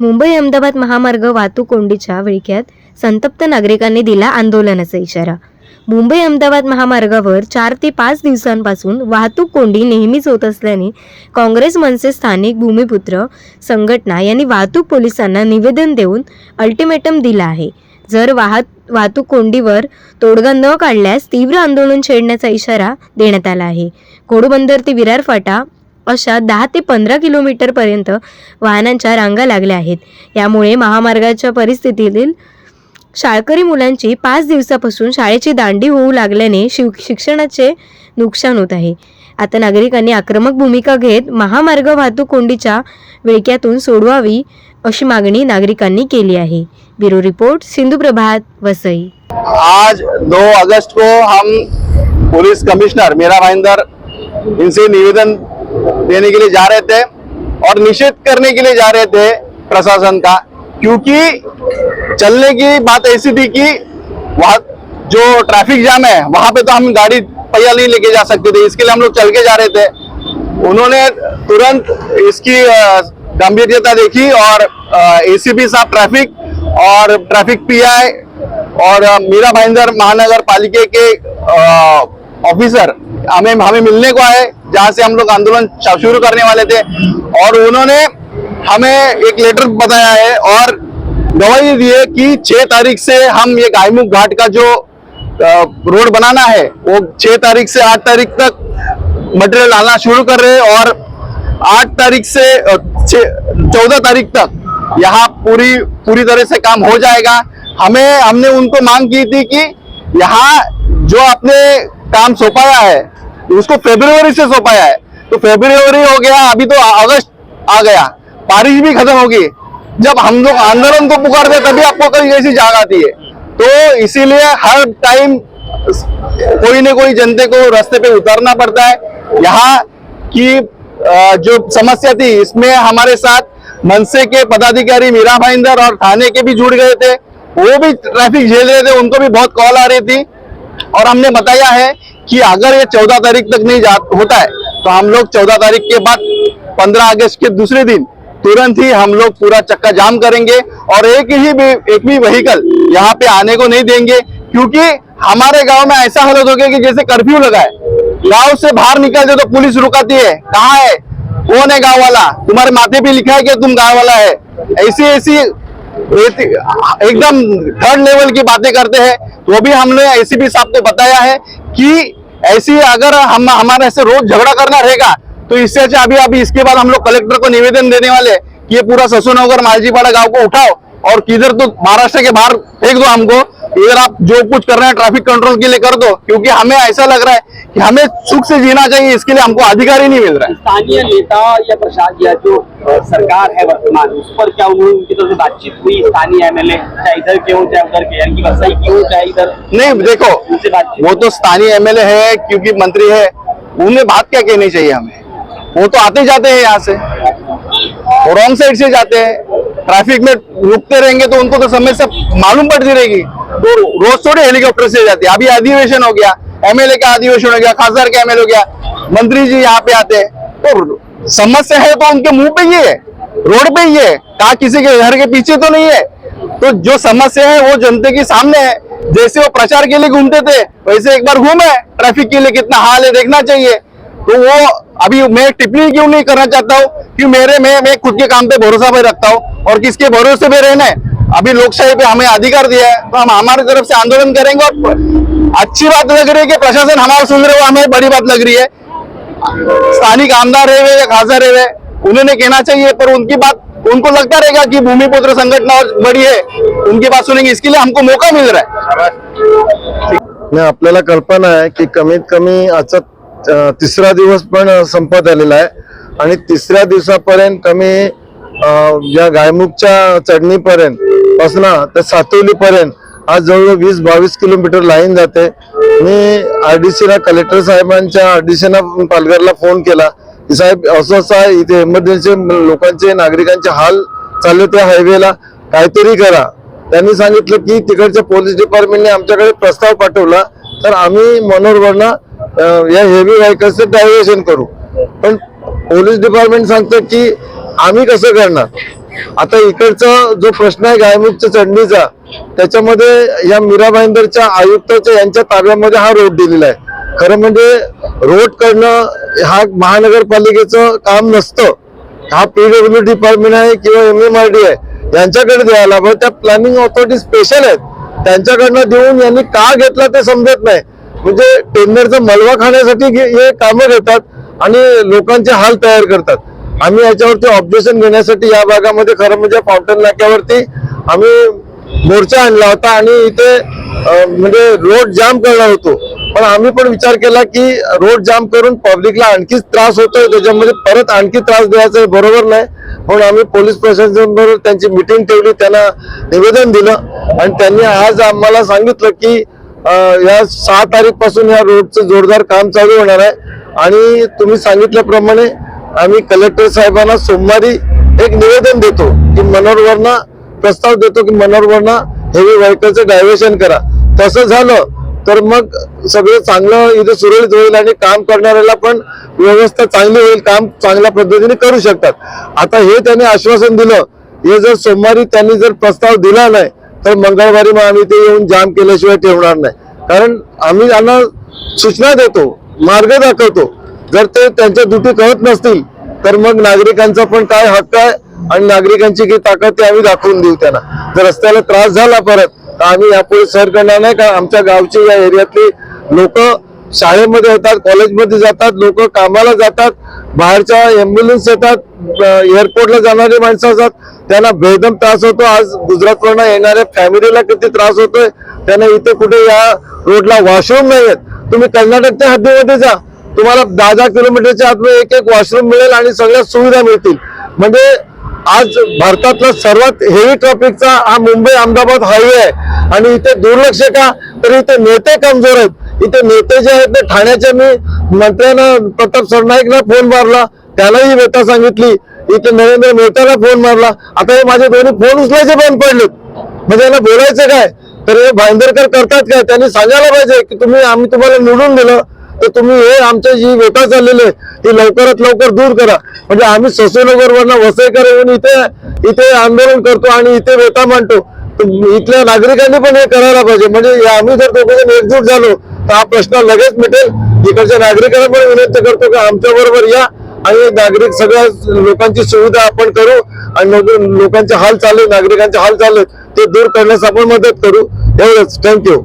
मुंबई अहमदाबाद महामार्ग वाहतूक कोंडीच्या विळख्यात संतप्त नागरिकांनी दिला आंदोलनाचा इशारा. मुंबई अहमदाबाद महामार्गावर चार ते पाच दिवसांपासून वाहतूक कोंडी नेहमीच होत असल्याने काँग्रेस मनसे स्थानिक भूमिपुत्र संघटना यांनी वाहतूक पोलिसांना निवेदन देऊन अल्टिमेटम दिला आहे. जर वाहत वाहतूक कोंडीवर तोडगा न काढल्यास तीव्र आंदोलन छेडण्याचा इशारा देण्यात आला आहे. घोडबंदर ते विरार फाटा अशा दहा ते पंधरा किलोमीटरपर्यंत वाहनांच्या रांगा लागल्या आहेत. यामुळे महामार्गाच्या परिस्थितीतील शाळकरी मुलांची पाच दिवसापासून शाळेची दांडी होऊ लागल्याने शिव शिक्षणाचे नुकसान होत आहे. आता नागरिकांनी आक्रमक भूमिका घेत महामार्ग वाहतूक कोंडीच्या विळक्यातून सोडवावी अशी मागणी नागरिकांनी केली आहे. Bureau report Sindhu Prabhat Vasai. आज 2 अगस्त को हम पुलिस कमिश्नर मीरा भाईंदर इनसे निवेदन देने के लिए जा रहे थे और निषेध करने के लिए जा रहे थे प्रशासन का क्योंकि चलने की बात ऐसी थी कि वहाँ जो ट्रैफ़िक जाम है वहाँ पे तो हम गाड़ी पहिया नहीं लेके जा सकते थे इसके लिए हम लोग चल के जा रहे थे। उन्होंने तुरंत इसकी गंभीरता देखी और एसीपी साहब ट्रैफ़िक और ट्रैफ़िक पीआई और मीरा भाईंदर महानगर पालिका के अ, ऑफिसर हमें हमें मिलने को आए, जहाँ से हम लोग आंदोलन शुरू करने वाले थे। और उन्होंने हमें एक लेटर बताया है और गवाही दी है कि 6 तारीख से हम ये गायमुख घाट का जो रोड बनाना है, वो 6 तारीख से 8 तारीख तक मटेरियल डालना शुरू कर रहे हैं और 8 तारीख से चौदह तारीख तक यहाँ पूरी पूरी तरह से काम हो जाएगा। हमें, हमने उनको मांग की थी कि यहाँ जो आपने काम सौंपाया है, उसको फेब्रुवरी से सौंपाया है। तो फेब्रुवरी हो गया, अभी तो अगस्त आ गया। बारिश भी खत्म होगी। जब हम लोग आंदोलन को पुकारते तभी आपको कहीं ऐसी जाग आती है। तो इसीलिए हर टाइम कोई ना कोई जनते को रास्ते पे उतरना पड़ता है। यहाँ की जो समस्या थी, इसमें हमारे साथ मनसे के पदाधिकारी मीरा भाईंदर और थाने के भी जुड़ गए थे। वो भी ट्रैफ़िक झेल रहे थे, उनको भी बहुत कॉल आ रही थी। और हमने बताया है कि अगर ये चौदह तारीख तक नहीं जा, होता है तो हम लोग चौदह तारीख के बाद पंद्रह अगस्त के दूसरे दिन तुरंत ही हम लोग पूरा चक्का जाम करेंगे और एक ही भी, एक भी व्हीकल यहाँ पे आने को नहीं देंगे, क्योंकि हमारे गाँव में ऐसा हालत हो गया कि जैसे कर्फ्यू लगा है। गाँव से बाहर निकलते तो पुलिस रुकाती है। कहाँ है? कौन है गाँव वाला? तुम्हारे माथे पे लिखा है कि तुम गाँव वाला है। ऐसी, ऐसी- एकदम थर्ड लेवल की बातें करते हैं। तो भी हमने एसीपी साहब को बताया है कि ऐसी अगर हम हमारे ऐसे रोज झगड़ा करना रहेगा तो इससे अच्छा अभी अभी इसके बाद हम लोग कलेक्टर को निवेदन देने वाले कि ये पूरा ससुनगर मालजीपाड़ा गाँव को उठाओ। और किधर तो महाराष्ट्र के बाहर फेंक दो हमको। इधर आप जो कुछ कर रहे हैं ट्रैफ़िक कंट्रोल के लिए कर दो क्योंकि हमें ऐसा लग रहा है कि हमें सुख से जीना चाहिए इसके लिए हमको अधिकार ही नहीं मिल रहा है। स्थानीय नेता या प्रशासन या जो सरकार है वर्तमान उस पर क्या उन्होंने उनकी तरफ़ से बातचीत हुई? स्थानीय एमएलए चाहे इधर के हो चाहे उधर के यानी वसई की हो चाहे इधर? नहीं देखो उनसे बातचीत वो तो स्थानीय एमएलए है क्योंकि मंत्री है उन्हें बात क्या कहनी चाहिए हमें? वो तो आते जाते हैं यहाँ से। रॉन्ग साइड से जाते हैं। ट्रैफ़िक में रुकते रहेंगे तो उनको तो समस्या मालूम पड़ती रहेगी। तो रोज थोड़े हेलीकॉप्टर से जाते हैं। अभी अधिवेशन हो गया एमएलए का अधिवेशन हो गया, खासदार का एमएलए हो गया, मंत्री जी यहाँ पे आते हैं। तो समस्या है तो उनके मुँह पे ही है, रोड पे ही है। कहा किसी के घर के पीछे तो नहीं है। तो जो समस्या है वो जनता के सामने है। जैसे वो प्रचार के लिए घूमते थे, वैसे एक बार घूमे। ट्रैफ़िक के लिए कितना हाल है देखना चाहिए। तो वो अभी मैं टिप्पणी क्यों नहीं करना चाहता हूँ? कि मेरे मैं मैं खुद के काम पे भरोसा पे रखता हूँ और किसके भरोसे पे रहना है? अभी लोकशाही पे हमें अधिकार दिया है तो हम हमारी तरफ़ से आंदोलन करेंगे और अच्छी बात लग रही है कि प्रशासन हमारा सुन रहे हो हमें बड़ी बात लग रही है। स्थानिक आमदार रहे या खासदार रहे उन्होंने कहना चाहिए पर उनकी बात उनको लगता रहेगा कि भूमिपुत्र संगठन और बड़ी है उनकी बात सुनेंगे इसके लिए हमको मौका मिल रहा है। आपल्याला कल्पना आहे की कमीत कमी आजचा अं, तिसरा दिवस पण संपत आलेला आहे. आणि तिसऱ्या दिवसापर्यंत आम्ही या गायमुखच्या चढणीपर्यंत पासून तर सातवलीपर्यंत आज जवळजवळ वीस बावीस किलोमीटर लाईन जाते. मी आर डी सीला कलेक्टर साहेबांच्या आर डी सीना पालघरला फोन केला. की साहेब असं असं आहे इथे इमर्जन्सी लोकांचे नागरिकांचे हाल चालले होते हायवेला काहीतरी करा. त्यांनी सांगितलं की तिकडच्या पोलीस डिपार्टमेंटने आमच्याकडे प्रस्ताव पाठवला. तर आम्ही मनोरवरनं या हेवी व्हेकल्सचं डायव्हर्शन करू. पण पोलीस डिपार्टमेंट सांगतं की आम्ही कसं करणार? आता इकडचा जो प्रश्न आहे गायमुखच्या चढणीचा त्याच्यामध्ये या मीरा भाईंदरच्या आयुक्ताच्या यांच्या ताब्यामध्ये हा रोड दिलेला आहे. खरं म्हणजे रोड करणं हा महानगरपालिकेचं काम नसतं. हा पीडब्ल्यू डिपार्टमेंट आहे किंवा एम एम आर डी आहे यांच्याकडे द्यायला बरं त्या प्लॅनिंग ऑथॉरिटी स्पेशल आहेत. त्यांच्याकडनं देऊन यांनी का घेतला ते समजत नाही. म्हणजे टेंडरचा मलवा खाण्यासाठी हे हे कामं घेतात आणि लोकांचे हाल तयार करतात. आम्ही याच्यावरती ऑब्जेक्शन घेण्यासाठी या भागामध्ये खरं म्हणजे फाउंटन नाक्यावरती आम्ही मोर्चा आणला होता आणि इथे म्हणजे रोड जाम करणार होतो. पण आम्ही पण विचार केला की रोड जाम करून पब्लिकला आणखीच त्रास होतोय त्याच्यामध्ये परत आणखी त्रास द्यायचा बरोबर नाही. म्हणून आम्ही पोलीस प्रशासनाबरोबर त्यांची मिटिंग ठेवली त्यांना निवेदन दिलं आणि त्यांनी आज आम्हाला सांगितलं की या सहा तारीखपासून या रोडचं जोरदार काम चालू होणार आहे. आणि तुम्ही सांगितल्याप्रमाणे आम्ही कलेक्टर साहेबांना सोमवारी एक निवेदन देतो की मनोरवरना प्रस्ताव देतो की मनोरवरना हेवी व्हेकलचं डायव्हर्शन करा. तसं झालं तर मग सगळं चांगलं इथे सुरळीत होईल आणि काम करणाऱ्याला पण व्यवस्था चांगली होईल काम चांगल्या पद्धतीने करू शकतात. आता हे त्यांनी आश्वासन दिलं. हे जर सोमवारी त्यांनी जर प्रस्ताव दिला नाही तर मंगळवारी मग आम्ही ते येऊन जाम केल्याशिवाय ठेवणार नाही. कारण आम्ही त्यांना सूचना देतो मार्ग दाखवतो. जर ते त्यांच्या ड्युटी करत नसतील तर मग नागरिकांचा पण काय हक्क आहे आणि नागरिकांची काही ताकद ते आम्ही दाखवून देऊ त्यांना. जर रस्त्याला त्रास झाला परत तर आम्ही यापुढे सर करणार नाही कारण आमच्या गावची या एरियातली लोक शाळेमध्ये येतात कॉलेजमध्ये जातात लोक कामाला जातात बाहेरच्या ऍम्ब्युलन्स येतात एअरपोर्टला जाणारी माणसं असतात. त्यांना बेदम त्रास होतो. आज गुजरातवरनं येणाऱ्या फॅमिलीला किती त्रास होतोय त्यांना इथे कुठे या रोडला वॉशरूम नाही आहेत तुम्ही कर्नाटकच्या हद्दीमध्ये जा. तुम्हाला दहा दहा किलोमीटरच्या आतमध्ये एक एक वॉशरूम मिळेल आणि सगळ्या सुविधा मिळतील. म्हणजे आज भारतातला सर्वात हेवी ट्रॅफिकचा हा मुंबई अहमदाबाद हायवे आहे. आणि इथे दुर्लक्ष का? तर इथे नेते कमजोर आहेत. इथे नेते जे आहेत ते ठाण्याच्या मी मंत्र्यांना प्रताप सरनाईकला फोन मारला. त्यालाही व्यथा सांगितली. इथे नरेंद्र मेहताला फोन मारला. आता हे माझे दोन्ही फोन उचलायचे बंद पडले म्हणजे यांना बोलायचं काय? तर हे भाईंदरकर करतात काय? त्यांनी सांगायला पाहिजे की तुम्ही आम्ही तुम्हाला निवडून दिलं. तर तुम्ही हे आमच्या जी वेटा चाललेली आहे ती लवकरात लवकर दूर करा. म्हणजे आम्ही ससूनगर वरनं वसईकर येऊन इथे इथे आंदोलन करतो आणि इथे वेटा मांडतो. इथल्या नागरिकांनी पण हे करायला पाहिजे. म्हणजे आम्ही जर दोघे एकजूट झालो तर हा प्रश्न लगेच मिटेल. इकडच्या नागरिकांना पण विनंती करतो की आमच्या बरोबर या. आणि नागरिक सगळ्या लोकांची सुविधा आपण करू आणि मग लोकांचे हाल चालले नागरिकांचे हाल चालले ते दूर करण्यास आपण मदत करू. एवढंच. थँक्यू